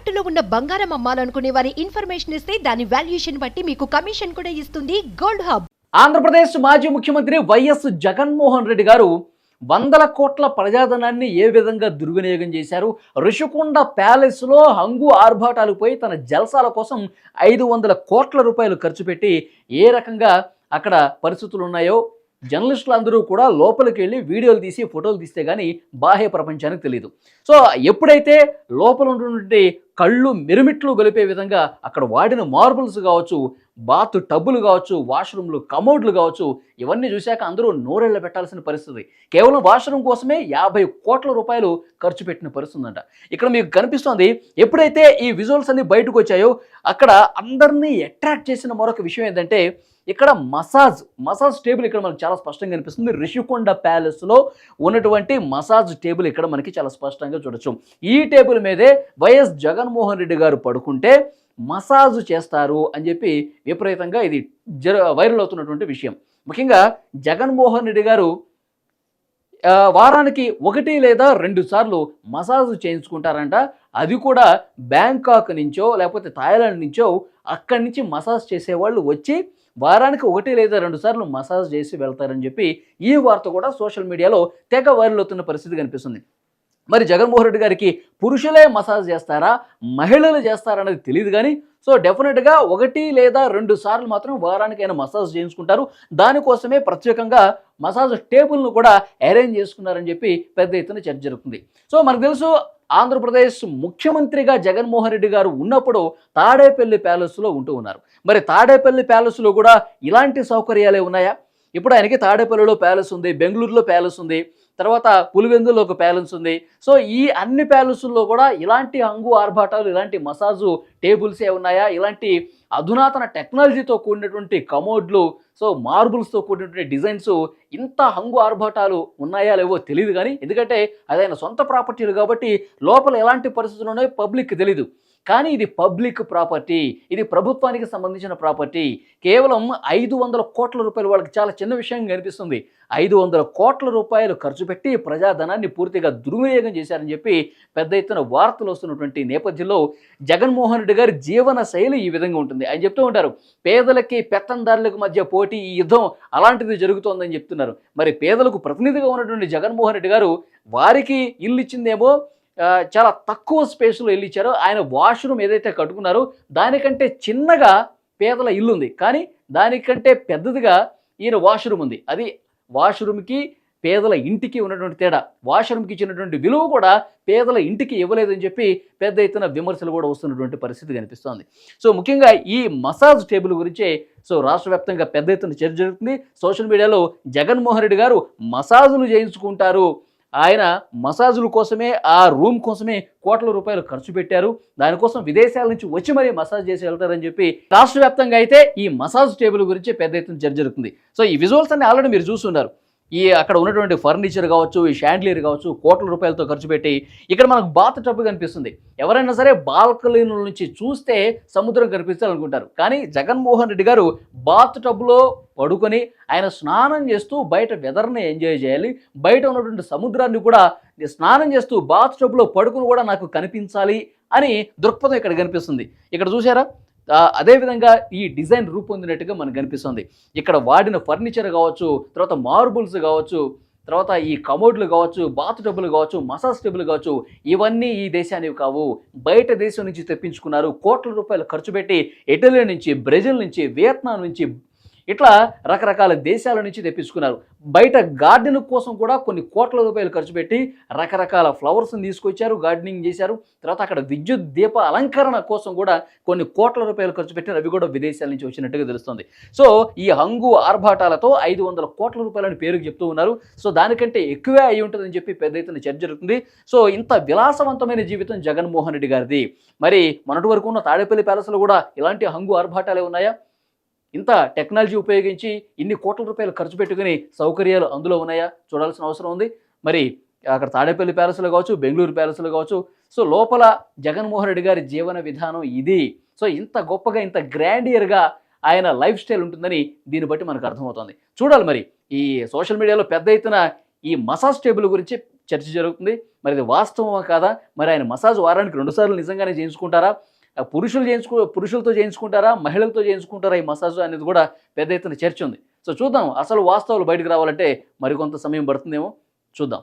తాకట్టులో ఉన్న బంగారం అమ్మాలనుకునే వారి ఇన్ఫర్మేషన్ ఇస్తే దాని వాల్యుయేషన్ బట్టి మీకు కమిషన్ కూడా ఇస్తుంది గోల్డ్ హబ్. ఆంధ్రప్రదేశ్ మాజీ ముఖ్యమంత్రి వైఎస్ జగన్మోహన్ రెడ్డి గారు వందల కోట్ల ప్రజాధనాన్ని ఏ విధంగా దుర్వినియోగం చేశారు? ఋషికొండ ప్యాలెస్లో హంగు ఆర్భాటాలు పోయి తన జల్సాల కోసం ఐదు వందల కోట్ల రూపాయలు ఖర్చు పెట్టి ఏ రకంగా అక్కడ పరిస్థితులు ఉన్నాయో జర్నలిస్టులు అందరూ కూడా లోపలికి వెళ్ళి వీడియోలు తీసి ఫోటోలు తీస్తే కానీ బాహ్య ప్రపంచానికి తెలియదు సో ఎప్పుడైతే లోపల ఉన్నటువంటి కళ్ళు మిరుమిట్లు గొలిపే విధంగా అక్కడ వాడిన మార్బుల్స్ కావచ్చు బాత్ టబ్బులు కావచ్చు వాష్రూమ్లు కమోడ్లు కావచ్చు ఇవన్నీ చూశాక అందరూ నోరెళ్ళ పెట్టాల్సిన పరిస్థితి. కేవలం వాష్రూమ్ కోసమే యాభై కోట్ల రూపాయలు ఖర్చు పెట్టిన పరిస్థితుందంట. ఇక్కడ మీకు కనిపిస్తోంది ఎప్పుడైతే ఈ విజువల్స్ అన్ని బయటకు వచ్చాయో అక్కడ అందరినీ అట్రాక్ట్ చేసిన మరొక విషయం ఏంటంటే ఇక్కడ మసాజ్ మసాజ్ టేబుల్ ఇక్కడ మనకు చాలా స్పష్టంగా కనిపిస్తుంది. రిషికొండ ప్యాలెస్లో ఉన్నటువంటి మసాజ్ టేబుల్ ఇక్కడ మనకి చాలా స్పష్టంగా చూడొచ్చు. ఈ టేబుల్ మీదే వైఎస్ జగన్ జగన్మోహన్ రెడ్డి గారు పడుకుంటే మసాజ్ చేస్తారు అని చెప్పి విపరీతంగా ఇది జర వైరల్ అవుతున్నటువంటి విషయం. ముఖ్యంగా జగన్మోహన్ రెడ్డి గారు వారానికి ఒకటి లేదా రెండు సార్లు మసాజ్ చేయించుకుంటారంట. అది కూడా బ్యాంకాక్ నుంచో లేకపోతే థాయిలాండ్ నుంచో అక్కడి నుంచి మసాజ్ చేసేవాళ్ళు వచ్చి వారానికి ఒకటి లేదా రెండు సార్లు మసాజ్ చేసి వెళ్తారని చెప్పి ఈ వార్త కూడా సోషల్ మీడియాలో తెగ వైరల్ అవుతున్న పరిస్థితి కనిపిస్తుంది. మరి జగన్మోహన్ రెడ్డి గారికి పురుషులే మసాజ్ చేస్తారా? మహిళలు చేస్తారా అనేది తెలియదు కానీ సో డెఫినెట్గా ఒకటి లేదా రెండు సార్లు మాత్రం వారానికి ఆయన మసాజ్ చేయించుకుంటారు. దానికోసమే ప్రత్యేకంగా మసాజ్ టేబుల్ను కూడా అరేంజ్ చేసుకున్నారని చెప్పి పెద్ద ఎత్తున చర్చ జరుగుతుంది. సో మనకు తెలుసు ఆంధ్రప్రదేశ్ ముఖ్యమంత్రిగా జగన్మోహన్ రెడ్డి గారు ఉన్నప్పుడు తాడేపల్లి ప్యాలెస్లో ఉంటూ ఉన్నారు. మరి తాడేపల్లి ప్యాలెస్లో కూడా ఇలాంటి సౌకర్యాలే ఉన్నాయా? ఇప్పుడు ఆయనకి తాడేపల్లిలో ప్యాలెస్ ఉంది బెంగళూరులో ప్యాలెస్ ఉంది. తర్వాత పులివెందులో ఒక ప్యాలెన్స్ ఉంది. సో ఈ అన్ని ప్యాలెన్స్లో కూడా ఇలాంటి హంగు ఆర్భాటాలు ఇలాంటి మసాజు టేబుల్సే ఉన్నాయా? ఇలాంటి అధునాతన టెక్నాలజీతో కూడినటువంటి కమోడ్లు సో మార్బుల్స్తో కూడినటువంటి డిజైన్స్ ఇంత హంగు ఆర్భాటాలు ఉన్నాయా లేవో తెలియదు కానీ ఎందుకంటే అదైన సొంత ప్రాపర్టీలు కాబట్టి లోపల ఎలాంటి పరిస్థితులు ఉన్నాయో పబ్లిక్ తెలియదు కానీ ఇది పబ్లిక్ ప్రాపర్టీ ఇది ప్రభుత్వానికి సంబంధించిన ప్రాపర్టీ. కేవలం ఐదు వందల కోట్ల రూపాయలు వాళ్ళకి చాలా చిన్న విషయం కనిపిస్తుంది. ఐదు వందల కోట్ల రూపాయలు ఖర్చు పెట్టి ప్రజాధనాన్ని పూర్తిగా దుర్వినియోగం చేశారని చెప్పి పెద్ద ఎత్తున వార్తలు వస్తున్నటువంటి నేపథ్యంలో జగన్మోహన్ రెడ్డి గారి జీవన శైలి ఈ విధంగా ఉంటుంది. ఆయన చెప్తూ ఉంటారు పేదలకి పెత్తందారులకు మధ్య పోటీ ఈ యుద్ధం అలాంటిది జరుగుతోందని చెప్తున్నారు. మరి పేదలకు ప్రతినిధిగా ఉన్నటువంటి జగన్మోహన్ రెడ్డి గారు వారికి ఇల్లు ఇచ్చిందేమో చాలా తక్కువ స్పేస్లో ఇల్లు ఇచ్చారో. ఆయన వాష్రూమ్ ఏదైతే కట్టుకున్నారో దానికంటే చిన్నగా పేదల ఇల్లు ఉంది. కానీ దానికంటే పెద్దదిగా ఈయన వాష్రూమ్ ఉంది. అది వాష్రూమ్కి పేదల ఇంటికి ఉన్నటువంటి తేడా. వాష్రూమ్కి ఇచ్చినటువంటి విలువ కూడా పేదల ఇంటికి ఇవ్వలేదని చెప్పి పెద్ద ఎత్తున విమర్శలు కూడా వస్తున్నటువంటి పరిస్థితి కనిపిస్తోంది. సో ముఖ్యంగా ఈ మసాజ్ టేబుల్ గురించే సో రాష్ట్ర వ్యాప్తంగా పెద్ద ఎత్తున చర్చ జరుగుతుంది. సోషల్ మీడియాలో జగన్మోహన్ రెడ్డి గారు మసాజులు చేయించుకుంటారు. ఆయన మసాజుల కోసమే ఆ రూమ్ కోసమే కోట్ల రూపాయలు ఖర్చు పెట్టారు. దానికోసం విదేశాల నుంచి వచ్చి మరీ మసాజ్ చేసి వెళ్తారని చెప్పి రాష్ట్ర వ్యాప్తంగా అయితే ఈ మసాజ్ టేబుల్ గురించి పెద్ద ఎత్తున చర్చ జరుగుతుంది. సో ఈ విజువల్స్ అన్ని ఆల్రెడీ మీరు చూస్తున్నారు. ఈ అక్కడ ఉన్నటువంటి ఫర్నిచర్ కావచ్చు ఈ షాండ్లియర్ కావచ్చు కోట్ల రూపాయలతో ఖర్చు పెట్టి ఇక్కడ మనకు బాత్ టబ్ కనిపిస్తుంది. ఎవరైనా సరే బాల్కనీ నుంచి చూస్తే సముద్రం కనిపిస్తారనుకుంటారు కానీ జగన్మోహన్ రెడ్డి గారు బాత్ టబ్లో పడుకొని ఆయన స్నానం చేస్తూ బయట వెదర్ని ఎంజాయ్ చేయాలి. బయట ఉన్నటువంటి సముద్రాన్ని కూడా స్నానం చేస్తూ బాత్ టబ్లో పడుకుని కూడా నాకు కనిపించాలి అని దృక్పథం ఇక్కడ కనిపిస్తుంది. ఇక్కడ చూసారా అదేవిధంగా ఈ డిజైన్ రూపొందినట్టుగా మనకు కనిపిస్తుంది. ఇక్కడ వాడిన ఫర్నిచర్ కావచ్చు తర్వాత మార్బుల్స్ కావచ్చు తర్వాత ఈ కమోడ్లు కావచ్చు బాత్ టబ్బులు కావచ్చు మసాజ్ టబ్బులు కావచ్చు ఇవన్నీ ఈ దేశానివి కావు. బయట దేశం నుంచి తెప్పించుకున్నారు. కోట్ల రూపాయలు ఖర్చు పెట్టి ఇటలీ నుంచి బ్రెజిల్ నుంచి వియత్నాం నుంచి ఇట్లా రకరకాల దేశాల నుంచి తెప్పించుకున్నారు. బయట గార్డెన్ కోసం కూడా కొన్ని కోట్ల రూపాయలు ఖర్చు పెట్టి రకరకాల ఫ్లవర్స్ని తీసుకొచ్చారు గార్డెనింగ్ చేశారు. తర్వాత అక్కడ విద్యుత్ దీప అలంకరణ కోసం కూడా కొన్ని కోట్ల రూపాయలు ఖర్చు పెట్టారు అవి కూడా విదేశాల నుంచి వచ్చినట్టుగా తెలుస్తుంది. సో ఈ హంగు ఆర్భాటాలతో ఐదు వందల కోట్ల రూపాయలని పేరుకు చెప్తూ ఉన్నారు. సో దానికంటే ఎక్కువే అయి ఉంటుందని చెప్పి పెద్ద ఎత్తున చర్చ జరుగుతుంది. సో ఇంత విలాసవంతమైన జీవితం జగన్మోహన్ రెడ్డి గారిది. మరి మొన్నటి వరకు ఉన్న తాడేపల్లి ప్యాలెస్లో కూడా ఇలాంటి హంగు ఆర్భాటాలే ఉన్నాయా? ఇంత టెక్నాలజీ ఉపయోగించి ఇన్ని కోట్ల రూపాయలు ఖర్చు పెట్టుకుని సౌకర్యాలు అందులో ఉన్నాయా? చూడాల్సిన అవసరం ఉంది. మరి అక్కడ తాడేపల్లి ప్యాలెస్లో కావచ్చు బెంగళూరు ప్యాలెస్లో కావచ్చు సో లోపల జగన్మోహన్ రెడ్డి గారి జీవన విధానం ఇది. సో ఇంత గొప్పగా ఇంత గ్రాండియర్గా ఆయన లైఫ్ స్టైల్ ఉంటుందని దీన్ని బట్టి మనకు అర్థమవుతుంది. చూడాలి మరి ఈ సోషల్ మీడియాలో పెద్ద ఎత్తున ఈ మసాజ్ టేబుల్ గురించి చర్చ జరుగుతుంది. మరి ఇది వాస్తవమా కాదా? మరి ఆయన మసాజ్ వారానికి రెండుసార్లు నిజంగానే చేయించుకుంటారా? పురుషులు చేయించుకు పురుషులతో చేయించుకుంటారా మహిళలతో చేయించుకుంటారా ఈ మసాజ్ అనేది కూడా పెద్ద ఎత్తున చర్చ ఉంది. సో చూద్దాం అసలు వాస్తవాలు బయటకు రావాలంటే మరికొంత సమయం పడుతుందేమో చూద్దాం.